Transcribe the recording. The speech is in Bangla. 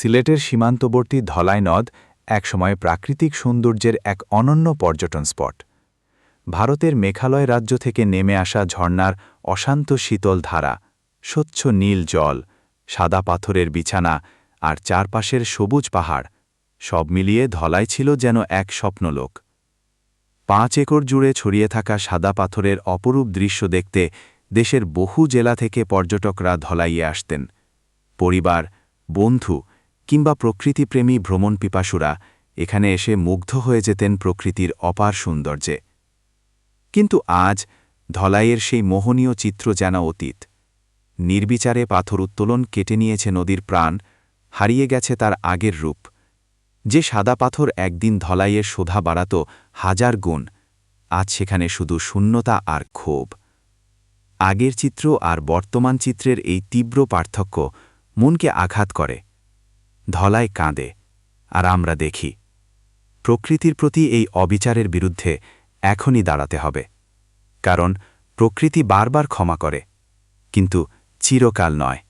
সিলেটের সীমান্তবর্তী ধলাই নদ একসময় প্রাকৃতিক সৌন্দর্যের এক অনন্য পর্যটন স্পট। ভারতের মেঘালয় রাজ্য থেকে নেমে আসা ঝর্ণার অশান্ত শীতল ধারা, স্বচ্ছ নীল জল, সাদা পাথরের বিছানা আর চারপাশের সবুজ পাহাড়, সব মিলিয়ে ধলাই ছিল যেন এক স্বপ্নলোক। পাঁচ একর জুড়ে ছড়িয়ে থাকা সাদা পাথরের অপরূপ দৃশ্য দেখতে দেশের বহু জেলা থেকে পর্যটকরা ধলাইয়ে আসতেন। পরিবার, বন্ধু কিংবা প্রকৃতিপ্রেমী ভ্রমণ পিপাসুরা এখানে এসে মুগ্ধ হয়ে যেতেন প্রকৃতির অপার সৌন্দর্যে। কিন্তু আজ ধলাইয়ের সেই মোহনীয় চিত্র যেন অতীত। নির্বিচারে পাথর উত্তোলন কেটে নিয়েছে নদীর প্রাণ, হারিয়ে গেছে তার আগের রূপ। যে সাদা পাথর একদিন ধলাইয়ের শোধা বাড়াত হাজার গুণ, আজ সেখানে শুধু শূন্যতা আর ক্ষোভ। আগের চিত্র আর বর্তমান চিত্রের এই তীব্র পার্থক্য মনকে আঘাত করে। ধলাই কাঁদে, আর আমরা দেখি, প্রকৃতির প্রতি এই অবিচারের বিরুদ্ধে এখনই দাঁড়াতে হবে, কারণ প্রকৃতি বারবার ক্ষমা করে, কিন্তু চিরকাল নয়।